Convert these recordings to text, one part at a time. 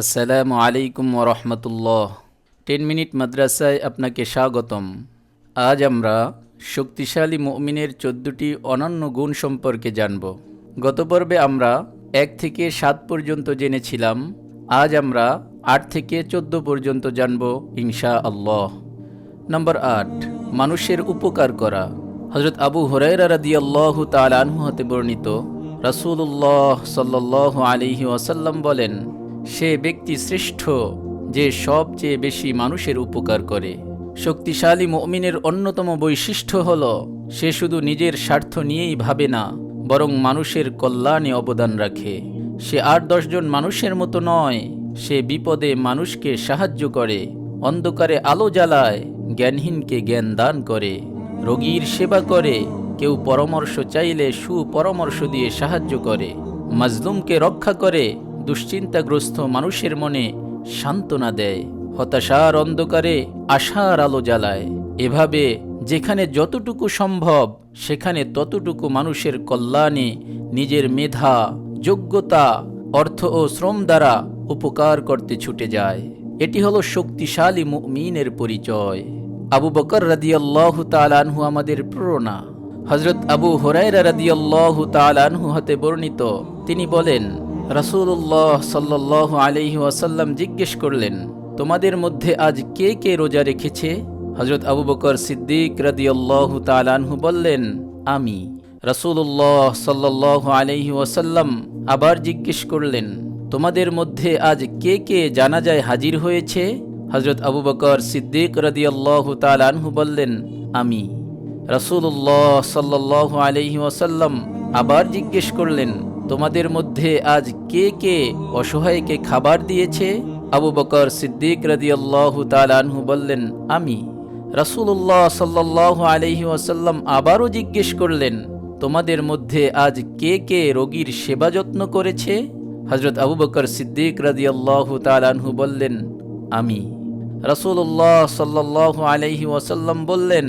আসসালামু আলাইকুম ওরহমতুল্লাহ টেন মিনিট মাদ্রাসায় আপনাকে স্বাগতম। আজ আমরা শক্তিশালী মুমিনের চোদ্দটি অনন্য গুণ সম্পর্কে জানব। গত পর্বে আমরা এক থেকে সাত পর্যন্ত জেনেছিলাম। আজ আমরা আট থেকে চোদ্দ পর্যন্ত জানব ইনশা আল্লাহ নম্বর আট, মানুষের উপকার করা। হজরত আবু হরাইরা রাদিয়াল্লাহু তাআলা আনহু হতে বর্ণিত, রাসূলুল্লাহ সাল্লাল্লাহু আলাইহি ওয়াসাল্লাম বলেন সে ব্যক্তি শ্রেষ্ঠ যে সবচেয়ে বেশি মানুষের উপকার করে। শক্তিশালী মমিনের অন্যতম বৈশিষ্ট্য হল, সে শুধু নিজের স্বার্থ নিয়েই ভাবে না, বরং মানুষের কল্যাণে অবদান রাখে। সে আট দশজন মানুষের মতো নয়, সে বিপদে মানুষকে সাহায্য করে, অন্ধকারে আলো জ্বালায়, জ্ঞানহীনকে জ্ঞান দান করে। রোগীর সেবা করে, কেউ পরামর্শ চাইলে সুপরামর্শ দিয়ে সাহায্য করে। মাজলুমকে রক্ষা করে দুশ্চিন্তাগ্রস্ত মানুষের মনে সান্ত্বনা দেয়। হতাশার অন্ধকারে আশার আলো জ্বালায়। এভাবে যেখানে যতটুকু সম্ভব, সেখানে ততটুকু মানুষের কল্যাণে নিজের মেধা, যোগ্যতা, অর্থ ও শ্রম দ্বারা উপকার করতে ছুটে যায়। এটি হলো শক্তিশালী মুমিনের পরিচয়। আবু বকর রাদিয়াল্লাহু তাআলাহু আমাদের প্রেরণা। হজরত আবু হুরায়রা রাদিয়াল্লাহু তাআলাহু হতে বর্ণিত। তিনি বলেন রাসূলুল্লাহ সাল্লাল্লাহু আলাইহি ওয়াসাল্লাম জিজ্ঞেস করলেন, তোমাদের মধ্যে আজ কে কে রোজা রেখেছে? হজরত আবু বকর সিদ্দিক রাদিয়াল্লাহু তাআলাহু বললেন, আমি। রাসূলুল্লাহ সাল্লাল্লাহু আলাইহি ওয়াসাল্লাম আবার জিজ্ঞেস করলেন, তোমাদের মধ্যে আজ কে কে জানাজায় হাজির হয়েছে? হজরত আবু বকর সিদ্দিক রদিয়াল্লাহ তালানহু বললেন, আমি। রাসূলুল্লাহ সাল্লাল্লাহু আলাইহি ওয়াসাল্লাম আবার জিজ্ঞেস করলেন তোমাদের মধ্যে আজ কে কে অসহায়কে খাবার দিয়েছে? আবু বকর সিদ্দিক রদিয়াল্লাহ তালানহু বললেন, আমি। রাসূলুল্লাহ সাল্লাল্লাহু আলাইহি ওয়াসাল্লাম আবারও জিজ্ঞেস করলেন, তোমাদের মধ্যে আজ কে কে রোগীর সেবা যত্ন করেছে? হজরত আবু বকর সিদ্দিক রাদিয়াল্লাহ তালানহু বললেন, আমি। রাসূলুল্লাহ সাল্লাল্লাহু আলাইহি ওয়াসাল্লাম বললেন,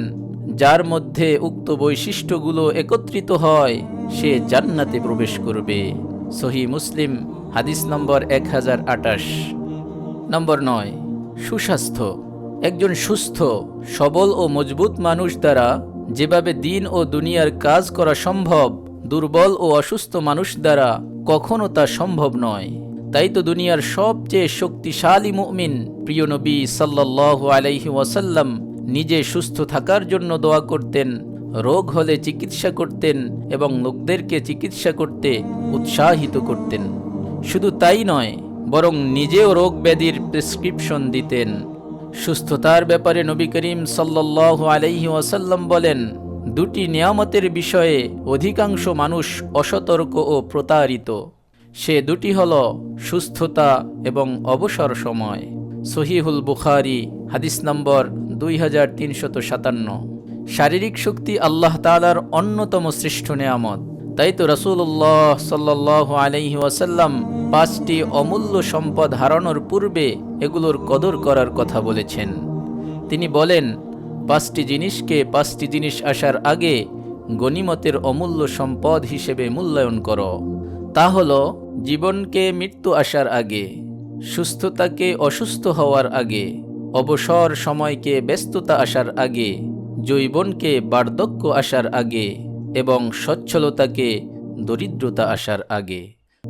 যার মধ্যে উক্ত বৈশিষ্ট্যগুলো একত্রিত হয় সে জান্নাতে প্রবেশ করবে। সহি মুসলিম, হাদিস নম্বর এক হাজার আটাশ নম্বর নয়, সুস্বাস্থ্য। একজন সুস্থ, সবল ও মজবুত মানুষ দ্বারা যেভাবে দিন ও দুনিয়ার কাজ করা সম্ভব, দুর্বল ও অসুস্থ মানুষ দ্বারা কখনো তা সম্ভব নয়। তাই তো দুনিয়ার সবচেয়ে শক্তিশালী মুমিন, প্রিয় নবী সাল্লাল্লাহু আলাইহি ওয়াসাল্লাম, নিজে সুস্থ থাকার জন্য দোয়া করতেন। রোগ হলে চিকিৎসা করতেন এবং লোকদেরকে চিকিৎসা করতে উৎসাহিত করতেন। শুধু তাই নয়, বরং নিজেও রোগ ব্যাধির প্রেসক্রিপশন দিতেন। সুস্থতার ব্যাপারে নবী করিম সাল্লাল্লাহু আলাইহি ওয়াসাল্লাম বলেন, দুটি নিয়ামতের বিষয়ে অধিকাংশ মানুষ অসতর্ক ও প্রতারিত। সে দুটি হল সুস্থতা এবং অবসর সময়। সহিহুল বুখারি, হাদিস নম্বর দুই হাজার তিনশত সাতান্ন। শারীরিক শক্তি আল্লাহ তালার অন্যতম শ্রেষ্ঠ নেয়ামত। তাই তো রসুল্লাহ সাল্লাহ আলহি ওয়াসাল্লাম পাঁচটি অমূল্য সম্পদ হারানোর পূর্বে এগুলোর কদর করার কথা বলেছেন। তিনি বলেন, পাঁচটি জিনিসকে পাঁচটি জিনিস আসার আগে গণিমতের অমূল্য সম্পদ হিসেবে মূল্যায়ন করো। তা হল, জীবনকে মৃত্যু আসার আগে, সুস্থতাকে অসুস্থ হওয়ার আগে, অবসর সময়কে ব্যস্ততা আসার আগে জৈবনকে বার্ধক্য আসার আগে এবং সচ্ছলতাকে দরিদ্রতা আসার আগে।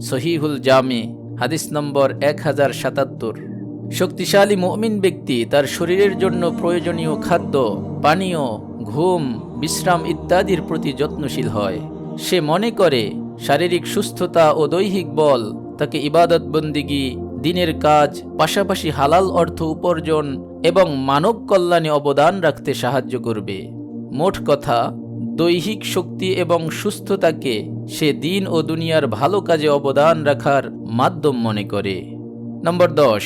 সহিহুল জামে, হাদিস নম্বর এক হাজার সাতাত্তর। শক্তিশালী মমিন ব্যক্তি তার শরীরের জন্য প্রয়োজনীয় খাদ্য, পানীয়, ঘুম, বিশ্রাম ইত্যাদির প্রতি যত্নশীল হয়। সে মনে করে, শারীরিক সুস্থতা ও দৈহিক বল, তাকে ইবাদত বন্দিগি দিনের কাজ, পাশাপাশি হালাল অর্থ উপার্জন এবং মানব কল্যাণে অবদান রাখতে সাহায্য করবে। মোট কথা, দৈহিক শক্তি এবং সুস্থতাকে সে দিন ও দুনিয়ার ভালো কাজে অবদান রাখার মাধ্যম মনে করে। নম্বর দশ,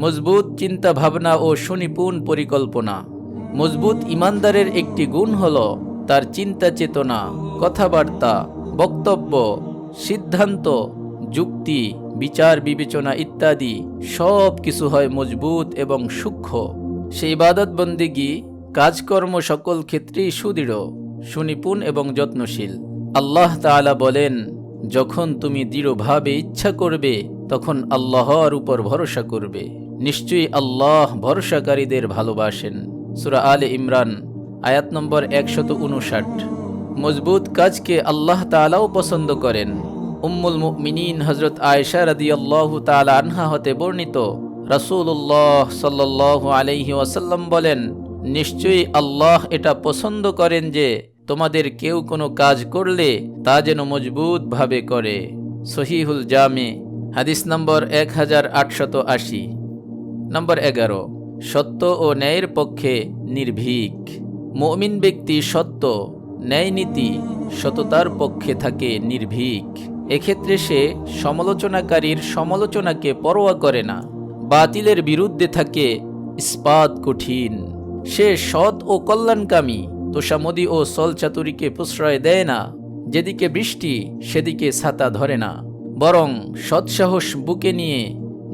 মজবুত চিন্তা ভাবনা ও সুনিপুণ পরিকল্পনা। মজবুত ইমানদারের একটি গুণ হল তার চিন্তা চেতনা, কথাবার্তা, বক্তব্য, সিদ্ধান্ত, যুক্তি বিচার, বিবেচনা ইত্যাদি সব কিছু হয় মজবুত এবং সূক্ষ্ম। সে ইবাদত বন্দিগি, কাজকর্ম সকল ক্ষেত্রেই সুদৃঢ়, সুনিপুণ এবং যত্নশীল। আল্লাহ তাআলা বলেন, যখন তুমি দৃঢ়ভাবে ইচ্ছা করবে, তখন আল্লাহর উপর ভরসা করবে। নিশ্চয়ই আল্লাহ ভরসাকারীদের ভালোবাসেন। সুরা আলে ইমরান, আয়াত নম্বর একশত উনষাট। মজবুত কাজকে আল্লাহ তালাও পছন্দ করেন। উম্মুল মুমিনিন হজরত আয়েশা রাদিয়াল্লাহু তাআলা আনহা হতে বর্ণিত, রাসূলুল্লাহ সাল্লাল্লাহু আলাইহি ওয়াসাল্লাম বলেন, নিশ্চয়ই আল্লাহ এটা পছন্দ করেন যে তোমাদের কেউ কোনো কাজ করলে তা যেন মজবুতভাবে করে। সহিহুল জামে, হাদিস নম্বর এক হাজার আটশত আশি। নম্বর এগারো, সত্য ও ন্যায়ের পক্ষে নির্ভীক। মমিন ব্যক্তি সত্য, ন্যায় নীতি সততার পক্ষে থাকে নির্ভীক। এক্ষেত্রে সে সমালোচনাকারীর সমালোচনাকে পরোয়া করে না, বাতিলের বিরুদ্ধে থাকে ইস্পাত কঠিন। সে সৎ ও কল্যাণকামী, তোষামদি ও সলচাতুরিকে প্রশ্রয় দেয় না, যেদিকে বৃষ্টি সেদিকে ছাতা ধরে না। বরং সৎসাহস বুকে নিয়ে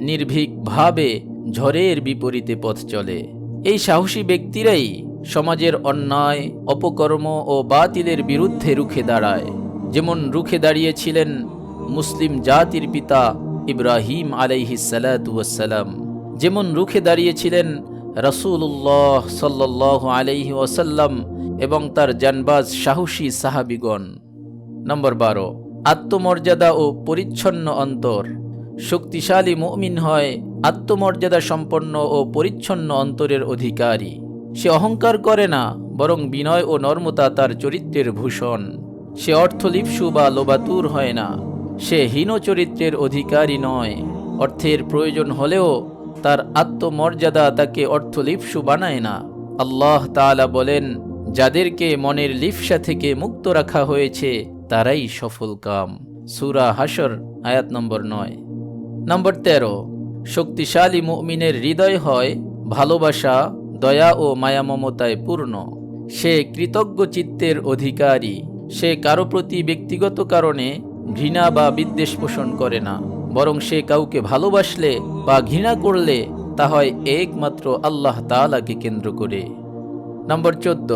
নির্ভীকভাবে ঝড়ের বিপরীতে পথ চলে। এই সাহসী ব্যক্তিরাই সমাজের অন্যায়, অপকর্ম ও বাতিলের বিরুদ্ধে রুখে দাঁড়ায়। যেমন রুখে দাঁড়িয়েছিলেন মুসলিম জাতির পিতা ইব্রাহিম আলাইহি সালাম যেমন রুখে দাঁড়িয়েছিলেন রসুল্লাহ সাল্লাহ আলাইহি ওয়াসাল্লাম এবং তার জানবাজ সাহসী সাহাবিগণ। নম্বর বারো, আত্মমর্যাদা ও পরিচ্ছন্ন অন্তর। শক্তিশালী মুমিন হয় আত্মমর্যাদা সম্পন্ন ও পরিচ্ছন্ন অন্তরের অধিকারী। সে অহংকার করে না, বরং বিনয় ও নর্মতা তার চরিত্রের ভূষণ। সে অর্থলিপসু বা লোবাতুর হয় না। সে হীন চরিত্রের অধিকারী নয়। অর্থের প্রয়োজন হলেও তার আত্মমর্যাদা তাকে অর্থলিপসু বানায় না। আল্লাহ তাআলা বলেন, যাদেরকে মনের লিপসা থেকে মুক্ত রাখা হয়েছে, তারাই সফল কাম। সুরা হাসর আয়াত নম্বর নয়। নম্বর তেরো, শক্তিশালী মুমিনের হৃদয় হয় ভালোবাসা, দয়া ও মায়ামমতায় পূর্ণ। সে কৃতজ্ঞ চিত্তের অধিকারী। সে কারও প্রতি ব্যক্তিগত কারণে ঘৃণা বা বিদ্বেষ পোষণ করে না, বরং সে কাউকে ভালোবাসলে বা ঘৃণা করলে তা হয় একমাত্র আল্লাহ তালাকে কেন্দ্র করে। নম্বর চোদ্দ,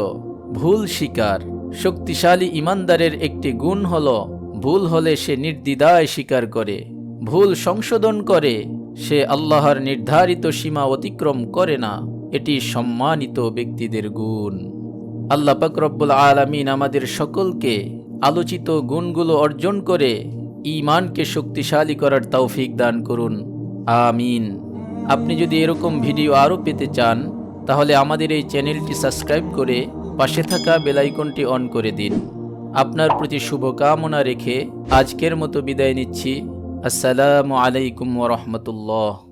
ভুল স্বীকার। শক্তিশালী ইমানদারের একটি গুণ হল, ভুল হলে সে নির্দ্বিধায় স্বীকার করে। ভুল সংশোধন করে, সে আল্লাহর নির্ধারিত সীমা অতিক্রম করে না। এটি সম্মানিত ব্যক্তিদের গুণ। আল্লাহ পাকরব্বুল আলমিন আমাদের সকলকে আলোচিত গুণগুলো অর্জন করে ইমানকে শক্তিশালী করার তৌফিক দান করুন। আমিন। আপনি যদি এরকম ভিডিও আরও পেতে চান, তাহলে আমাদের এই চ্যানেলটি সাবস্ক্রাইব করে পাশে থাকা বেলাইকনটি অন করে দিন। আপনার প্রতি শুভকামনা রেখে আজকের মতো বিদায় নিচ্ছি। আসসালামু আলাইকুম ওরহমতুল্লাহ